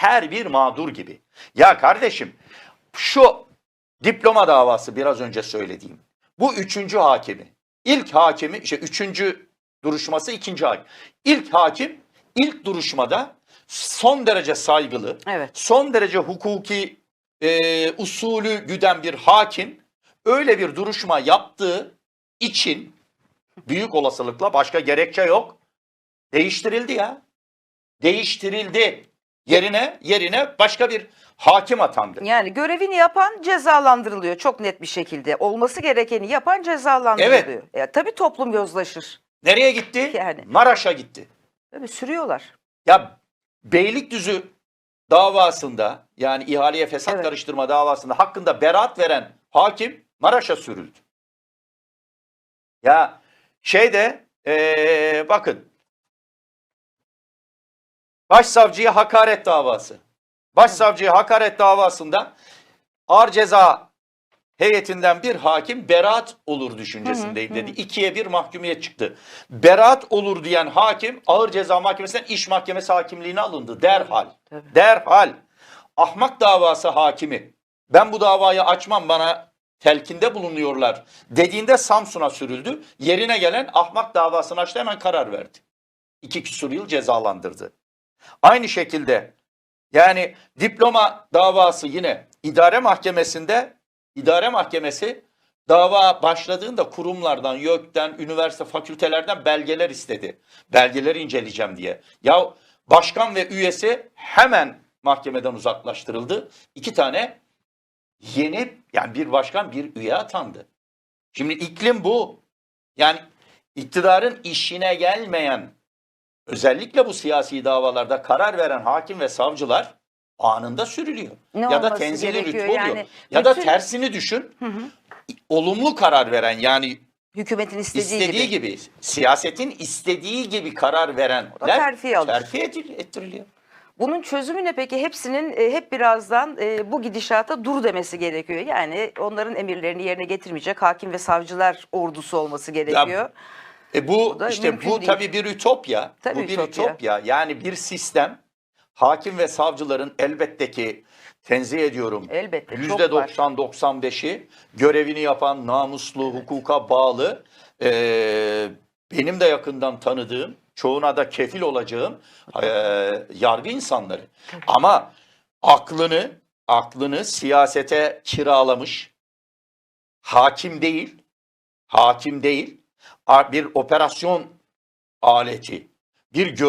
her bir mağdur gibi. Ya kardeşim şu diploma davası biraz önce söylediğim. Bu üçüncü hakimi. İlk hakimi, işte üçüncü duruşması ikinci hakim. İlk hakim ilk duruşmada son derece saygılı, Evet. son derece hukuki e, usulü güden bir hakim öyle bir duruşma yaptığı için büyük olasılıkla başka gerekçe yok. Değiştirildi ya. Değiştirildi. Yerine yerine başka bir hakim atandı. Yani görevini yapan cezalandırılıyor çok net bir şekilde. Olması gerekeni yapan cezalandırılıyor. Ya, tabii toplum yozlaşır. Nereye gitti? Yani. Maraş'a gitti. Tabii sürüyorlar. Ya Beylikdüzü davasında yani ihaleye fesat Evet. karıştırma davasında hakkında beraat veren hakim Maraş'a sürüldü. Ya şeyde eee, bakın başsavcıya hakaret davası. Başsavcıya hakaret davasında ağır ceza heyetinden bir hakim beraat olur düşüncesindeyim dedi. İkiye bir mahkumiyet çıktı. Beraat olur diyen hakim ağır ceza mahkemesinden iş mahkemesi hakimliğine alındı derhal. Tabii. Derhal. Ahmak davası hakimi ben bu davayı açmam bana telkinde bulunuyorlar dediğinde Samsun'a sürüldü. Yerine gelen ahmak davasını açtı hemen karar verdi. İki küsur yıl cezalandırdı. Aynı şekilde yani diploma davası yine idare mahkemesinde idare mahkemesi dava başladığında kurumlardan, YÖK'ten, üniversite fakültelerden belgeler istedi. Belgeleri inceleyeceğim diye. Ya başkan ve üyesi hemen mahkemeden uzaklaştırıldı. İki tane yeni yani bir başkan bir üye atandı. Şimdi iklim bu. Yani iktidarın işine gelmeyen özellikle bu siyasi davalarda karar veren hakim ve savcılar anında sürülüyor. Ne ya da tenzili rütbe oluyor. Yani ya da bütün- tersini düşün. Hı hı. Olumlu karar veren yani Hükümetin istediği, istediği gibi. gibi. siyasetin istediği gibi karar verenler da terfi alır. terfi edil- ettiriliyor. Bunun çözümü ne peki? Hepsinin e, hep birazdan e, bu gidişata dur demesi gerekiyor. Yani onların emirlerini yerine getirmeyecek hakim ve savcılar ordusu olması gerekiyor. E bu da işte bu değil. tabii bir ütopya. Tabii bu bir ütopya. ütopya. Yani bir sistem hakim ve savcıların elbette ki tenzih ediyorum. Elbette, çok Yüzde 90-95'i görevini yapan namuslu, hukuka bağlı, e, benim de yakından tanıdığım, çoğuna da kefil olacağım e, yargı insanları. Ama aklını, aklını siyasete kiralamış, hakim değil, hakim değil, bir operasyon aleti, bir